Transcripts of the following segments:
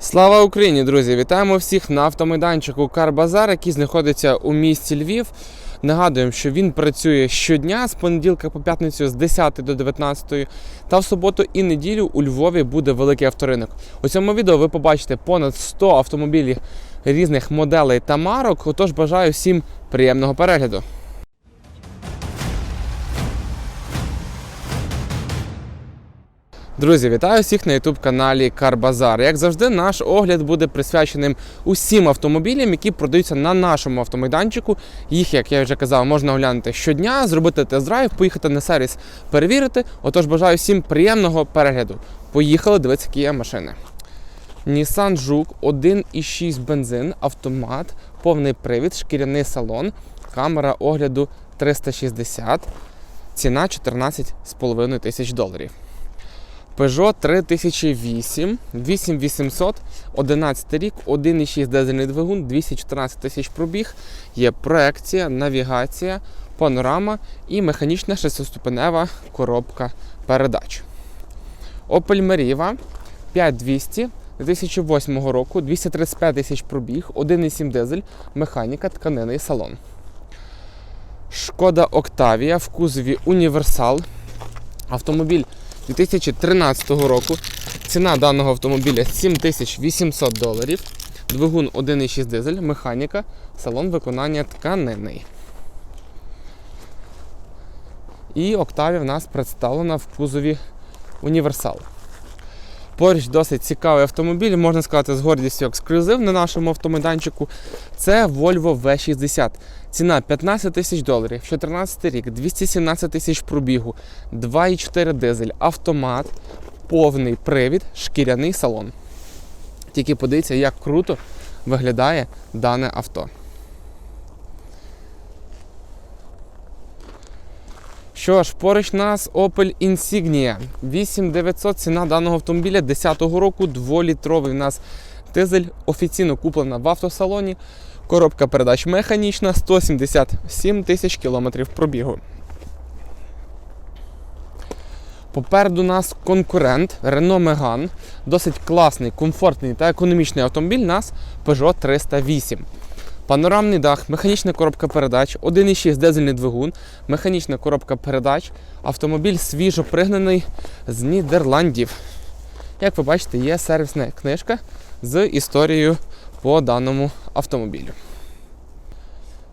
Слава Україні, друзі! Вітаємо всіх на автомайданчику Карбазар, який знаходиться у місті Львів. Нагадуємо, що він працює щодня з понеділка по п'ятницю з 10 до 19. Та в суботу і неділю у Львові буде великий авторинок. У цьому відео ви побачите понад 100 автомобілів різних моделей та марок. Отож бажаю всім приємного перегляду. Друзі, вітаю всіх на youtube каналі Карбазар. Як завжди, наш огляд буде присвяченим усім автомобілям, які продаються на нашому автомайданчику. Їх, як я вже казав, можна оглянути щодня, зробити тест-драйв, поїхати на сервіс, перевірити. Отож, бажаю всім приємного перегляду. Поїхали дивитися, які є машини. Nissan Жук 1,6 бензин, автомат, повний привід, шкіряний салон, камера огляду 360, ціна 14,5 тисяч доларів. Peugeot 3008, 8800, 11 рік, 1,6 дизельний двигун, 214 тисяч пробіг. Є проекція, навігація, панорама і механічна шестиступенева коробка передач. Opel Meriva 5200 2008 року, 235 тисяч пробіг, 1,7 дизель, механіка, тканинний салон. Шкода Octavia в кузові Універсал. Автомобіль 2013 року. Ціна даного автомобіля 7800 доларів. Двигун 1,6 дизель, механіка, салон виконання тканини. І Октаві в нас представлена в кузові Універсал. Поруч досить цікавий автомобіль, можна сказати, з гордістю ексклюзив на нашому автомайданчику. Це Volvo V60. Ціна 15 тисяч доларів, 14 рік, 217 тисяч пробігу, 2,4 дизель, автомат, повний привід, шкіряний салон. Тільки подивіться, як круто виглядає дане авто. Що ж, поруч нас Opel Insignia. 8900 ціна даного автомобіля 10-го року, 2-літровий у нас дизель, офіційно куплена в автосалоні. Коробка передач механічна, 177 тисяч кілометрів пробігу. Попереду нас конкурент Renault Megane. Досить класний, комфортний та економічний автомобіль. Нас Peugeot 308. Панорамний дах, механічна коробка передач, 1,6 дизельний двигун, механічна коробка передач. Автомобіль свіжо пригнаний з Нідерландів. Як ви бачите, є сервісна книжка з історією по даному автомобілю.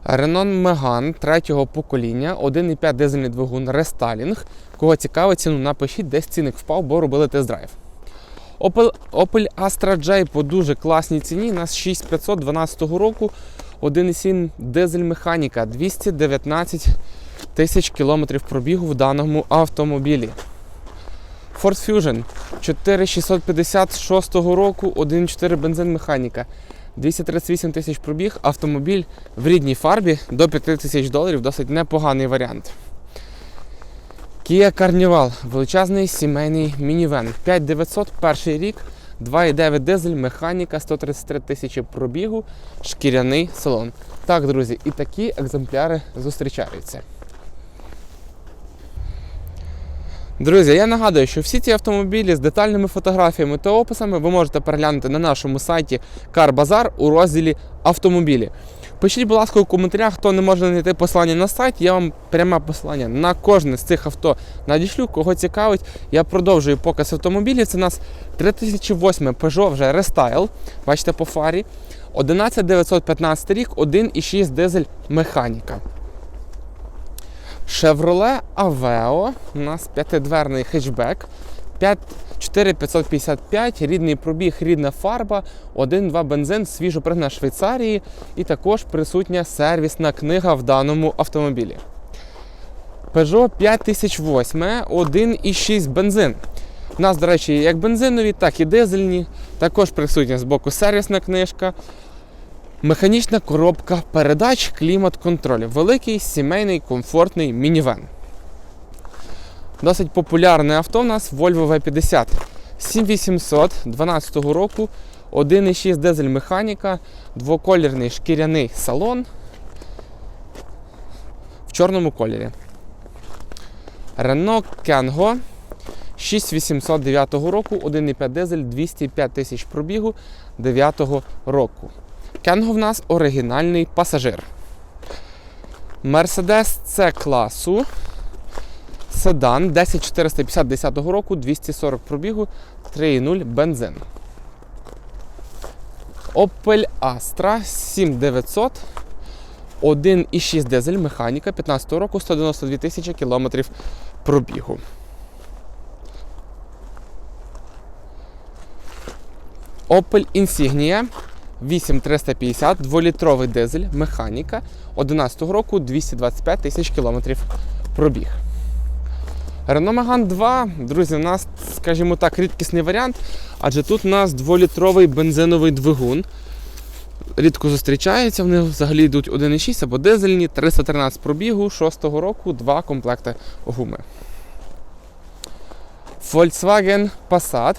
Renault Megane третього покоління, 1,5 дизельний двигун, рестайлінг. Кого цікавить, ціну напишіть, десь цінник впав, бо робили тест-драйв. Opel, Opel Astra J по дуже класній ціні. У нас 6500 12 року, 1,7 дизель механіка, 219 тисяч кілометрів пробігу в даному автомобілі. Ford Fusion 4656 року, 1,4 бензин механіка. 238 тисяч пробіг, автомобіль в рідній фарбі до 5 тисяч доларів, досить непоганий варіант. Kia Carnival, величезний сімейний мінівен. 5900, перший рік, 2,9 дизель, механіка, 133 тисячі пробігу, шкіряний салон. Так, друзі, і такі екземпляри зустрічаються. Друзі, я нагадую, що всі ці автомобілі з детальними фотографіями та описами ви можете переглянути на нашому сайті CarBazaar у розділі автомобілі. Пишіть, будь ласка, у коментарях, хто не може знайти посилання на сайт, я вам пряме посилання на кожне з цих авто надішлю, кого цікавить. Я продовжую показ автомобілів. Це у нас 3008 Peugeot вже рестайл. Бачите по фарі. 11915 рік, 1,6 дизель механіка. Chevrolet Aveo, у нас п'ятидверний хетчбек, 5 4555, рідний пробіг, рідна фарба, 1-2 бензин, свіжо пригнана Швейцарії і також присутня сервісна книга в даному автомобілі. Peugeot 5008, 1,6 бензин. У нас, до речі, як бензинові, так і дизельні. Також присутня з боку сервісна книжка. Механічна коробка передач, клімат-контроль. Великий сімейний комфортний мінівен. Досить популярне авто у нас Volvo V50 7800 12 року, 1,6 дизель механіка, двоколірний шкіряний салон в чорному кольорі. Renault Kangoo 6809 року, 1,5 дизель, 205 тисяч пробігу 9 року. Кенго в нас оригінальний пасажир. Мерседес С класу. Седан 10450 10 року, 240 пробігу, 3,0 бензин. Opel Astra 7900. 1,6 дизель, механіка 15 року, 192 тисячі кілометрів пробігу. Opel Insignia 8350, 2-літровий дизель, механіка 11 року, 225 тисяч кілометрів пробіг. Renault Megane 2, друзі, у нас, скажімо так, рідкісний варіант, адже тут у нас 2-літровий бензиновий двигун. Рідко зустрічається, вони взагалі йдуть 1,6 або дизельні, 313 пробігу 6-го року, два комплекти гуми. Volkswagen Passat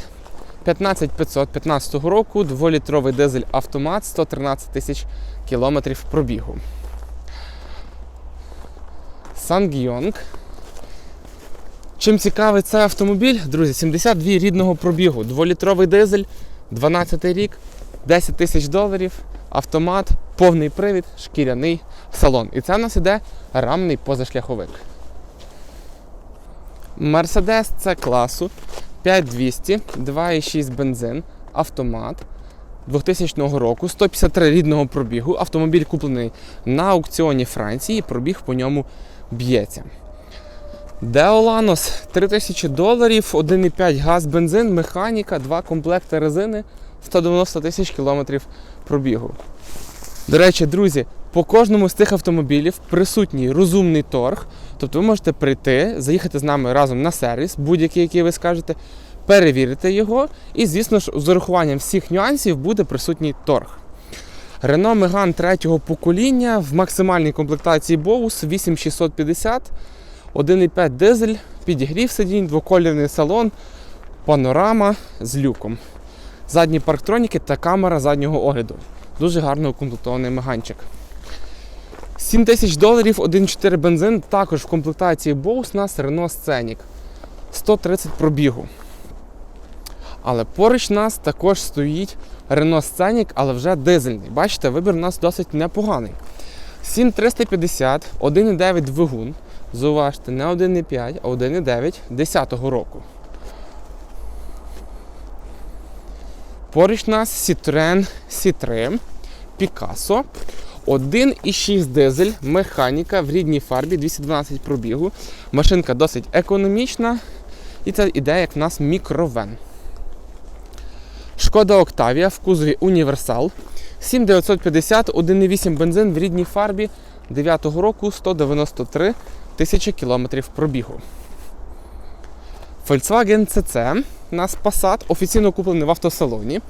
15500 15 року, 2-літровий дизель автомат, 113 тисяч кілометрів пробігу. Ssangyong. Чим цікавий цей автомобіль, друзі, 72 рідного пробігу, 2-літровий дизель, 12 рік, 10 тисяч доларів, автомат, повний привід, шкіряний салон. І це в нас іде рамний позашляховик. Мерседес це класу 5200, 2,6 бензин, автомат 2000 року, 153 рідного пробігу. Автомобіль куплений на аукціоні Франції, пробіг по ньому б'ється. Деоланос 3000 доларів, 1,5 газ, бензин, механіка, два комплекти резини, 190 тисяч кілометрів пробігу. До речі, друзі, по кожному з цих автомобілів присутній розумний торг. Тобто ви можете прийти, заїхати з нами разом на сервіс, будь-який, який ви скажете, перевірити його, і, звісно ж, з урахуванням всіх нюансів буде присутній торг. Renault Megane третього покоління в максимальній комплектації Bose 8650, 1,5 дизель, підігрів сидінь, двоколірний салон, панорама з люком. Задні парктроніки та камера заднього огляду. Дуже гарно укомплектований меганчик. 7 тисяч доларів, 1,4 бензин, також в комплектації Bose у нас Renault Scenic. 130 пробігу. Але поруч нас також стоїть Renault Scenic, але вже дизельний. Бачите, вибір у нас досить непоганий. 7350, 1,9 двигун. Зауважте, не 1,5, а 1,9 10 року. Поруч нас Citroen C3, Picasso, 1,6 дизель, механіка в рідній фарбі, 212 пробігу. Машинка досить економічна. І це іде як в нас мікровен. Шкода Октавія в кузові Універсал. 7950, 1,8 бензин в рідній фарбі 9 року 193 тисячі кілометрів пробігу. Volkswagen CC у нас Passat, офіційно куплений в автосалоні.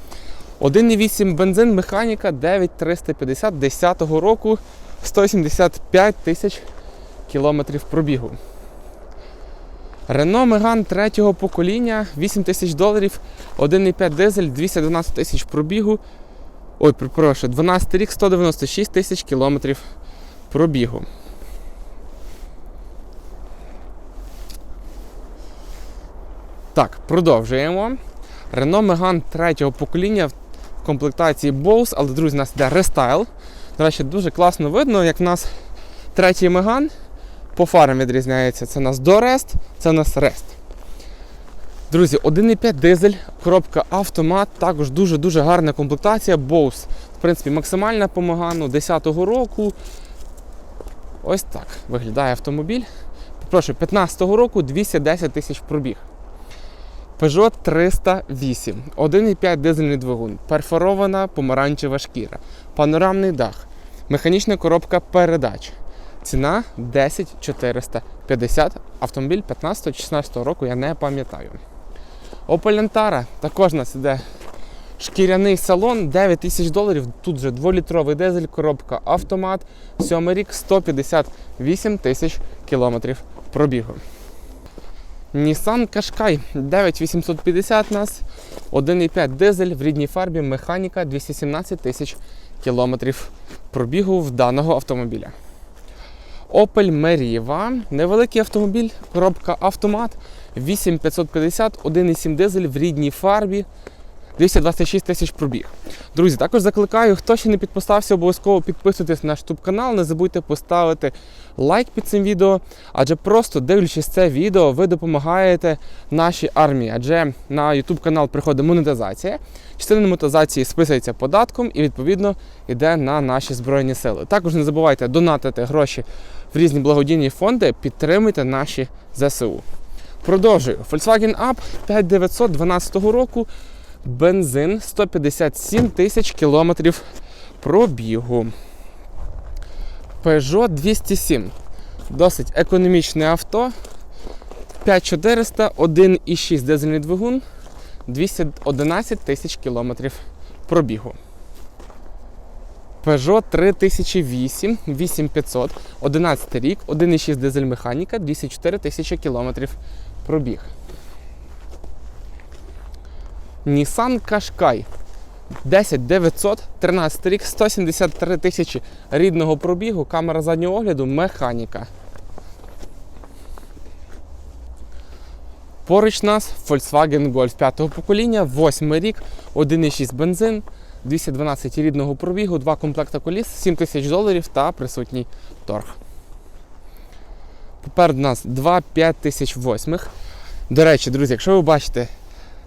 1,8 бензин, механіка 9350 10 року 175 тисяч кілометрів пробігу. Renault Megane третього покоління 8 тисяч доларів, 1,5 дизель, 212 тисяч пробігу. Ой, прошу, 12 рік, 196 тисяч кілометрів пробігу. Так, продовжуємо. Renault Megane третього покоління в комплектації Bose, але, друзі, у нас йде рестайл. До речі, дуже класно видно, як в нас третій Megane по фарам відрізняється. Це у нас Дорест, це у нас Рест. Друзі, 1,5 дизель, коробка автомат, також дуже-дуже гарна комплектація Bose. В принципі, максимальна по Megaну 10-го року. Ось так виглядає автомобіль. Прошу, 15-го року 210 тисяч пробіг. Peugeot 308, 1,5 дизельний двигун, перфорована помаранчева шкіра, панорамний дах, механічна коробка передач. Ціна 10 450. Автомобіль 15-16 року, я не пам'ятаю. Opel Antara, також нас іде шкіряний салон, 9 тисяч доларів. Тут же 2-літровий дизель, коробка автомат, 7 рік, 158 тисяч кілометрів пробігу. Nissan Qashqai 9850 нас, 1,5 дизель в рідній фарбі, механіка 217 тисяч кілометрів пробігу в даного автомобіля. Opel Meriva, невеликий автомобіль, коробка автомат, 8550, 1,7 дизель в рідній фарбі. 226 тисяч пробіг. Друзі, також закликаю, хто ще не підписався, обов'язково підписуйтесь на наш YouTube канал. Не забудьте поставити лайк під цим відео, адже просто дивлячись це відео, ви допомагаєте нашій армії. Адже на YouTube канал приходить монетизація. Частина монетизації списується податком і відповідно йде на наші збройні сили. Також не забувайте донатити гроші в різні благодійні фонди, підтримуйте наші ЗСУ. Продовжую. Volkswagen Up 5912 року. Бензин 157 тисяч кілометрів пробігу. Peugeot 207. Досить економічне авто. 5400, 1,6 дизельний двигун, 211 тисяч кілометрів пробігу. Peugeot 3008, 8500, 11 рік, 1,6 дизель механіка, 204 тисячі кілометрів пробіг. Nissan Qashqai 10900, 13 рік, 173 тисячі рідного пробігу, камера заднього огляду, механіка. Поруч нас Volkswagen Golf 5 покоління, 8 рік, 1,6 бензин, 212 рідного пробігу, два комплекта коліс, 7 тисяч доларів та присутній торг. Попереду нас 2 5008. До речі, друзі, якщо ви бачите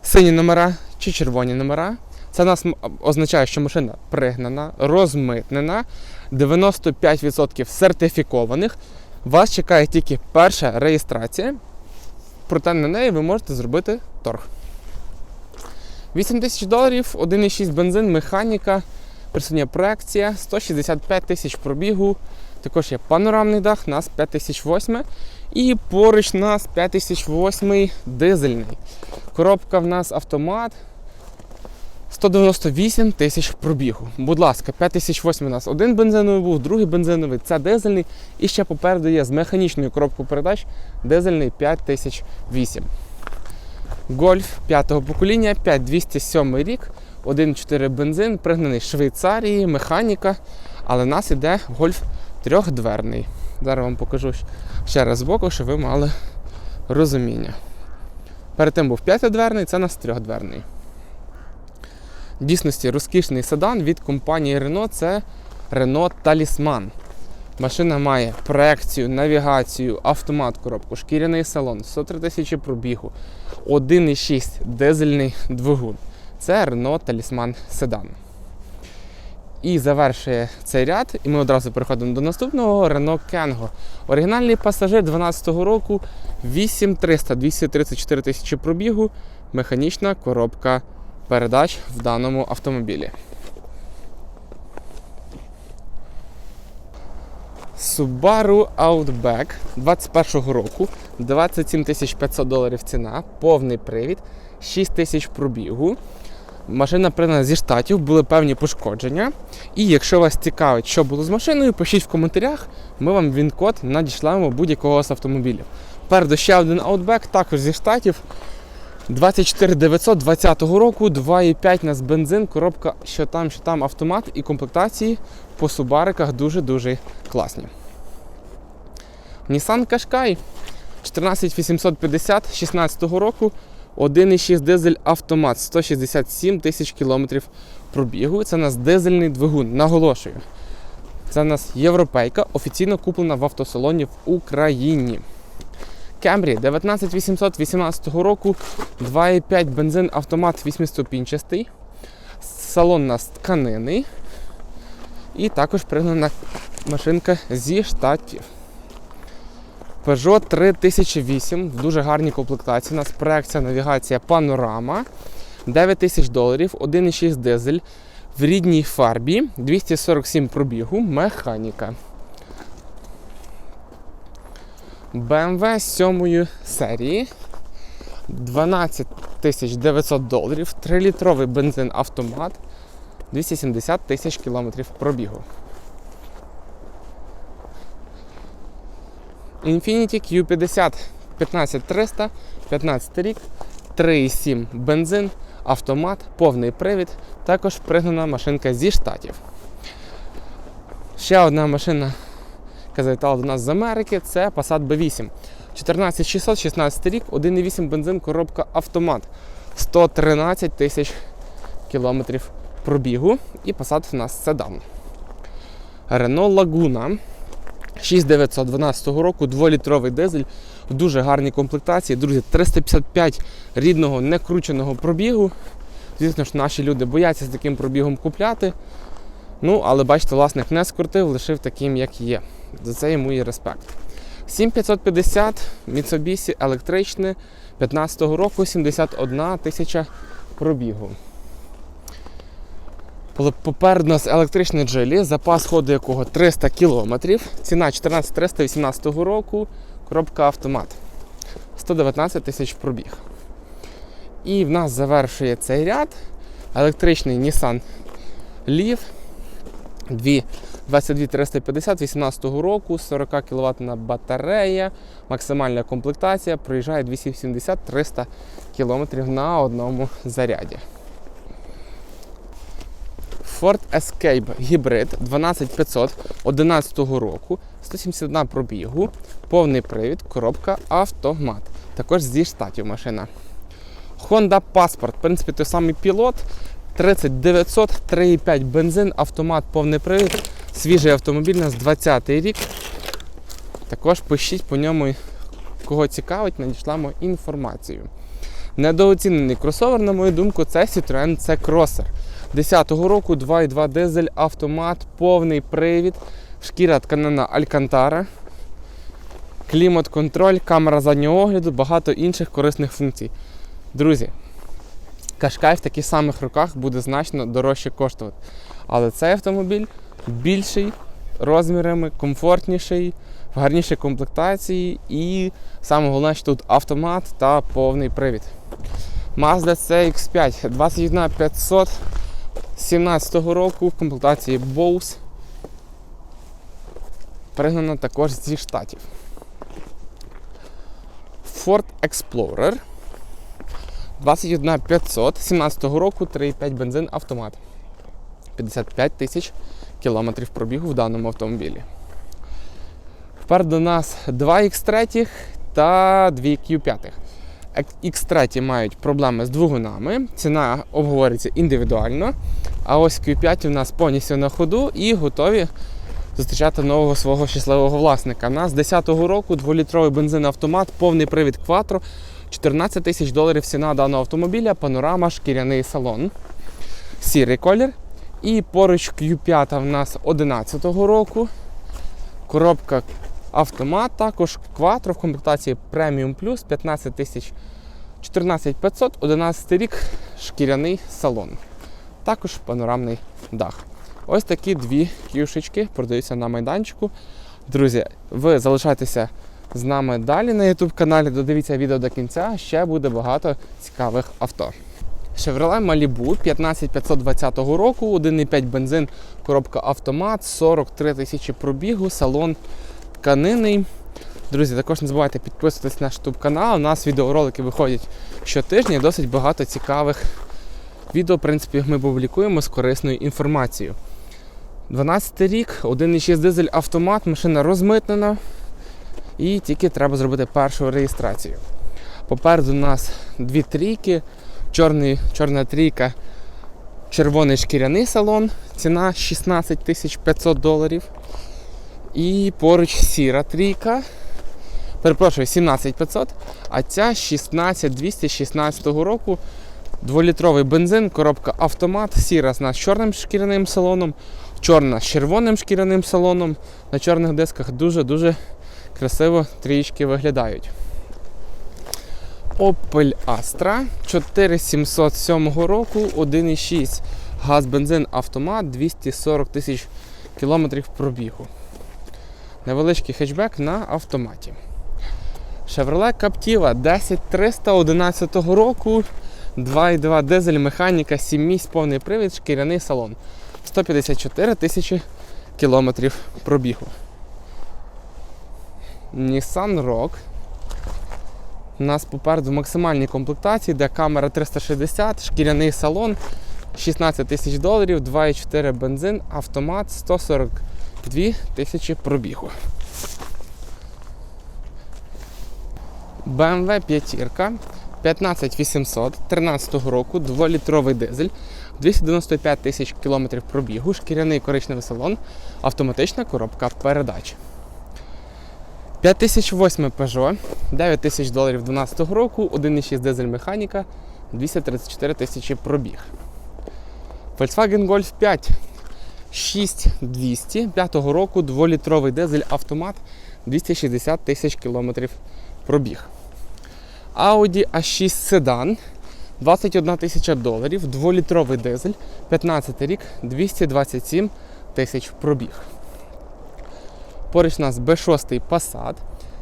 сині номера чи червоні номера, це нас означає, що машина пригнана, розмитнена, 95% сертифікованих. Вас чекає тільки перша реєстрація, проте на неї ви можете зробити торг. 8 тисяч доларів, 1,6 бензин, механіка, присутня проекція, 165 тисяч пробігу. Також є панорамний дах, нас 5008. І поруч нас 5008 дизельний. Коробка в нас автомат. 198 тисяч пробігу. Будь ласка, 5008 у нас один бензиновий був, другий бензиновий, це дизельний. І ще попереду є з механічною коробкою передач дизельний 5008. Гольф 5-го покоління, 5207 рік, 1.4 бензин, пригнаний Швейцарії, механіка. Але в нас іде гольф трьохдверний. Зараз вам покажу ще раз збоку, щоб ви мали розуміння. Перед тим був п'ятидверний, це нас трьохдверний. В дійсності розкішний седан від компанії Renault це Renault Talisman. Машина має проекцію, навігацію, автомат, коробку, шкіряний салон, 103 тисячі пробігу, 1,6 дизельний двигун. Це Renault Talisman Sedan. І завершує цей ряд, і ми одразу переходимо до наступного Renault Kangoo. Оригінальний пасажир 2012 року 8300 234 тисячі пробігу, механічна коробка передач в даному автомобілі. Subaru Outback 21 року, 27 500 доларів ціна, повний привід, 6 тисяч пробігу. Машина пригнана зі штатів, були певні пошкодження. І якщо вас цікавить, що було з машиною, пишіть в коментарях, ми вам він-код надішлемо будь-якого з автомобілів. Переду ще один Outback, також зі штатів. 24920 року, 2,5 нас бензин, коробка, що там, що там автомат і комплектації по субариках дуже-дуже класні. Nissan Qashqai 14850 16 року, 1,6 дизель автомат, 167 тисяч кілометрів пробігу. Це у нас дизельний двигун, наголошую. Це у нас європейка, офіційно куплена в автосалоні в Україні. Camry 19818 року, 2,5 бензин автомат 8-ступінчастий. Салон у нас тканинний. І також пригнана машинка зі штатів. Peugeot 3008 в дуже гарній комплектації. У нас проекція, навігація, панорама. 9 тисяч доларів, 1,6 дизель в рідній фарбі, 247 пробігу, механіка. BMW 7 серії. 12 900 доларів, 3-літровий бензин автомат, 270 тисяч кілометрів пробігу. Infiniti Q50 15300, 15 рік, 3,7 бензин, автомат, повний привід, також пригнана машинка зі штатів. Ще одна машина яка завітала до нас з Америки, це Passat B8. 14600, 16 рік, 1,8 бензин, коробка автомат. 113 тисяч кілометрів пробігу. І Passat в нас седан. Renault Laguna 6912 року, 2-літровий дизель в дуже гарній комплектації. Друзі, 355 рідного некрученого пробігу. Звісно ж, наші люди бояться з таким пробігом купляти. Ну, але бачите, власник не скрутив, лишив таким, як є. За це йому і респект. 7550 Mitsubishi електричне 15-го року 71 тисяча пробігу. Попереду нас електричний джилі, запас ходу якого 300 км, ціна 14318 року, коробка автомат. 119 тисяч пробіг. І в нас завершує цей ряд електричний Nissan Leaf 2 22350 18 року, 40 кВт батарея, максимальна комплектація, проїжджає 270-300 км на одному заряді. Ford Escape Hybrid 12500 11 року, 171 пробігу, повний привід, коробка автомат. Також зі штатів машина. Honda Passport, в принципі, той самий пілот. 30900, 3,5 бензин, автомат, повний привід, свіжий автомобіль у нас 20 рік. Також пишіть по ньому, кого цікавить, надішлемо інформацію. Недооцінений кросовер, на мою думку, це Citroen C-Crosser. 10-го року 2,2 дизель, автомат, повний привід, шкіра тканина Alcantara, клімат-контроль, камера заднього огляду, багато інших корисних функцій. Друзі, Кашкай в таких самих руках буде значно дорожче коштувати. Але цей автомобіль більший, розмірами, комфортніший, в гарнішій комплектації і саме головне, що тут автомат та повний привід. Mazda CX5 21500 17 року в комплектації Bose. Пригнана також зі штатів. Ford Explorer 21500 17 року 3,5 бензин автомат. 55 тисяч кілометрів пробігу в даному автомобілі. Попереду у нас 2 X3 та 2 Q5. X3 мають проблеми з двигунами, ціна обговорюється індивідуально. А ось Q5 у нас повністю на ходу і готові зустрічати нового свого щасливого власника. У нас з 10-го року 2-літровий бензин автомат, повний привід Quattro, 14 тисяч доларів ціна даного автомобіля, панорама, шкіряний салон, сірий колір. І поруч Q5 в нас 11-го року. Коробка автомат, також Quattro в комплектації Premium Plus 15 тисяч 14 500, 11 рік, шкіряний салон. Також панорамний дах. Ось такі дві кюшечки продаються на майданчику. Друзі, ви залишайтеся з нами далі на YouTube каналі. Додивіться відео до кінця. Ще буде багато цікавих авто. Chevrolet Malibu 15520 року, 1,5 бензин, коробка автомат, 43 тисячі пробігу, салон тканинний. Друзі, також не забувайте підписуватись на наш YouTube канал. У нас відеоролики виходять щотижня досить багато цікавих відео, в принципі, ми публікуємо з корисною інформацією. 12 рік, 1,6 дизель автомат, машина розмитнена. І тільки треба зробити першу реєстрацію. Попереду у нас дві трійки, чорний, чорна трійка, червоний шкіряний салон, ціна 16 тисяч 500 доларів. І поруч сіра трійка. Перепрошую, 17500, а ця 16216 року. Дволітровий бензин, коробка автомат, сіра з нас чорним шкіряним салоном, чорна з червоним шкіряним салоном. На чорних дисках дуже-дуже красиво трішки виглядають. Opel Astra 4707 року, 1,6 газ, бензин, автомат, 240 тисяч кілометрів пробігу. Невеличкий хетчбек на автоматі. Chevrolet Captiva 10311 року, 2,2 дизель, механіка, 7 місць, повний привід, шкіряний салон. 154 тисячі кілометрів пробігу. Nissan Rock. У нас попереду в максимальній комплектації, де камера 360, шкіряний салон, 16 тисяч доларів, 2,4 бензин, автомат 142 тисячі пробігу. BMW 5 15800 13 року, 2-літровий дизель, 295 тисяч кілометрів пробігу, шкіряний коричневий салон, автоматична коробка передач. 5008 Peugeot, 9 тисяч доларів 12 року, 1,6 дизель механіка, 234 тисячі пробіг. Volkswagen Golf 5 6200 5 року, 2-літровий дизель автомат, 260 тисяч кілометрів пробіг. Audi A6 седан 21 тисяча доларів, 2-літровий дизель, 15 рік, 227 тисяч пробіг. Поруч у нас B6 Passat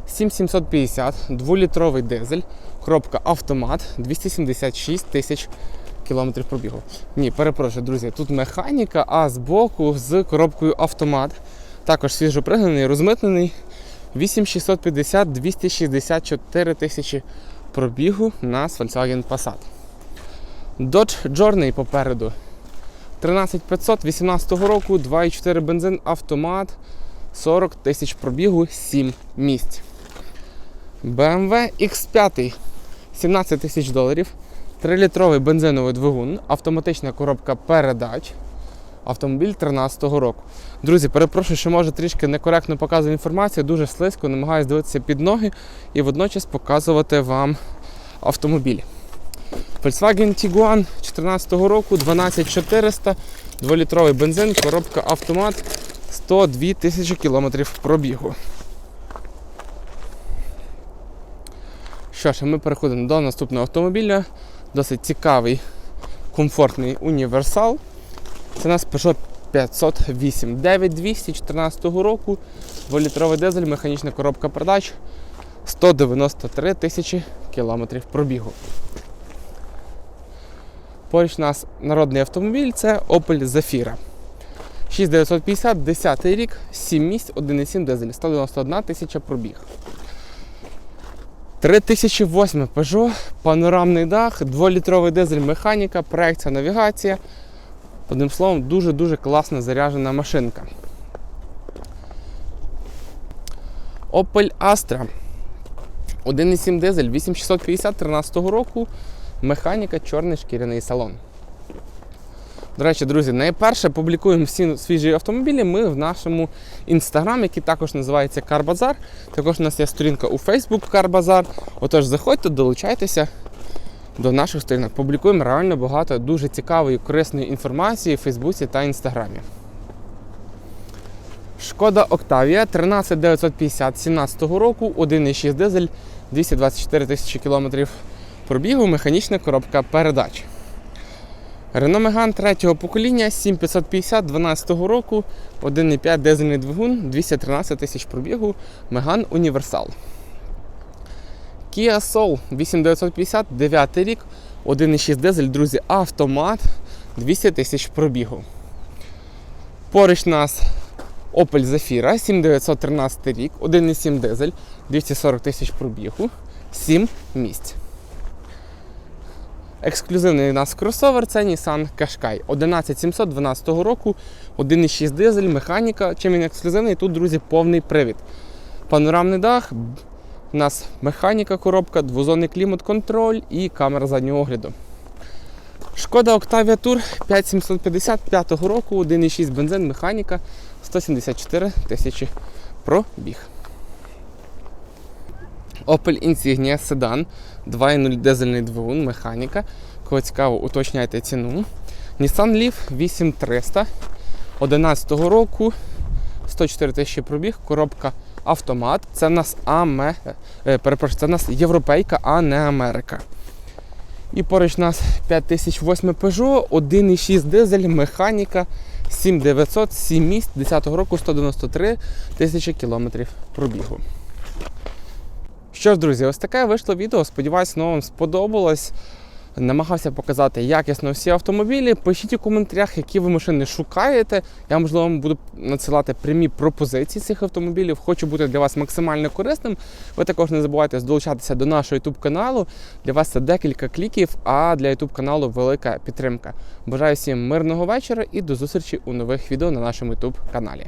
7750, 2-літровий дизель, коробка автомат, 276 тисяч кілометрів пробігу. Ні, перепрошую, друзі, тут механіка, а збоку з коробкою автомат. Також свіжопригнаний, розмитнений. 8650, 264 тисячі пробігу на Volkswagen Passat. Dodge Journey попереду. 13500 18 року, 2,4 бензин, автомат, 40 тисяч пробігу, 7 місць. BMW X5 17 тисяч доларів. 3-літровий бензиновий двигун, автоматична коробка передач. Автомобіль 13-го року. Друзі, перепрошую, що може трішки некоректно показую інформацію, дуже слизько, намагаюся дивитися під ноги і водночас показувати вам автомобіль. Volkswagen Tiguan 14-го року, 12400, 2-літровий бензин, коробка автомат, 102 тисячі кілометрів пробігу. Що ж, ми переходимо до наступного автомобіля. Досить цікавий, комфортний універсал. Це у нас Peugeot 508 9214 року, 2-літровий дизель, механічна коробка передач, 193 тисячі кілометрів пробігу. Поруч у нас народний автомобіль це Opel Zafira. 6950, 10 рік, 7 місць, 1,7 дизель, 191 тисяча пробіг. 3008 Peugeot, панорамний дах, 2-літровий дизель механіка, проекція навігація. Одним словом, дуже-дуже класна заряджена машинка. Opel Astra. 1,7 дизель, 8650 13 року. Механіка, чорний шкіряний салон. До речі, друзі, найперше публікуємо всі свіжі автомобілі ми в нашому інстаграм, який також називається Карбазар. Також у нас є сторінка у Facebook Карбазар. Отож, заходьте, долучайтеся до наших сторінок. Публікуємо реально багато дуже цікавої, корисної інформації в Фейсбуці та Інстаграмі. Шкода Октавія 13950 17 року, 1,6 дизель, 224 тисячі кілометрів пробігу, механічна коробка передач. Renault Megane третього покоління 7550 12 року, 1,5 дизельний двигун, 213 тисяч пробігу, Megane Універсал. Kia Soul 8950 9 рік, 1,6 дизель, друзі, автомат, 200 тисяч пробігу. Поруч нас Opel Zafira 7913 рік, 1,7 дизель, 240 тисяч пробігу, 7 місць. Ексклюзивний у нас кросовер це Nissan Qashqai 11712 року, 1,6 дизель, механіка. Чим він ексклюзивний? Тут, друзі, повний привід. Панорамний дах, у нас механіка, коробка, двозонний клімат-контроль і камера заднього огляду. Шкода Octavia Tour 5750 5 року, 1,6 бензин, механіка, 174 тисячі пробіг. Opel Insignia Sedan 2.0 дизельний двигун, механіка. Кого цікаво, уточняйте ціну. Nissan Leaf 8300 11 року, 104 тисячі пробіг, коробка автомат. Це в нас Аме... е, перепрошую, це в нас європейка, а не Америка. І поруч у нас 5008 Peugeot, 1,6 дизель, механіка, 7900, 7 місць, 10 року 193 тисячі кілометрів пробігу. Що ж, друзі, ось таке вийшло відео. Сподіваюсь, воно вам сподобалось. Намагався показати якісно всі автомобілі. Пишіть у коментарях, які ви машини шукаєте. Я, можливо, буду надсилати прямі пропозиції цих автомобілів. Хочу бути для вас максимально корисним. Ви також не забувайте долучатися до нашого YouTube каналу. Для вас це декілька кліків, а для YouTube каналу велика підтримка. Бажаю всім мирного вечора і до зустрічі у нових відео на нашому YouTube каналі.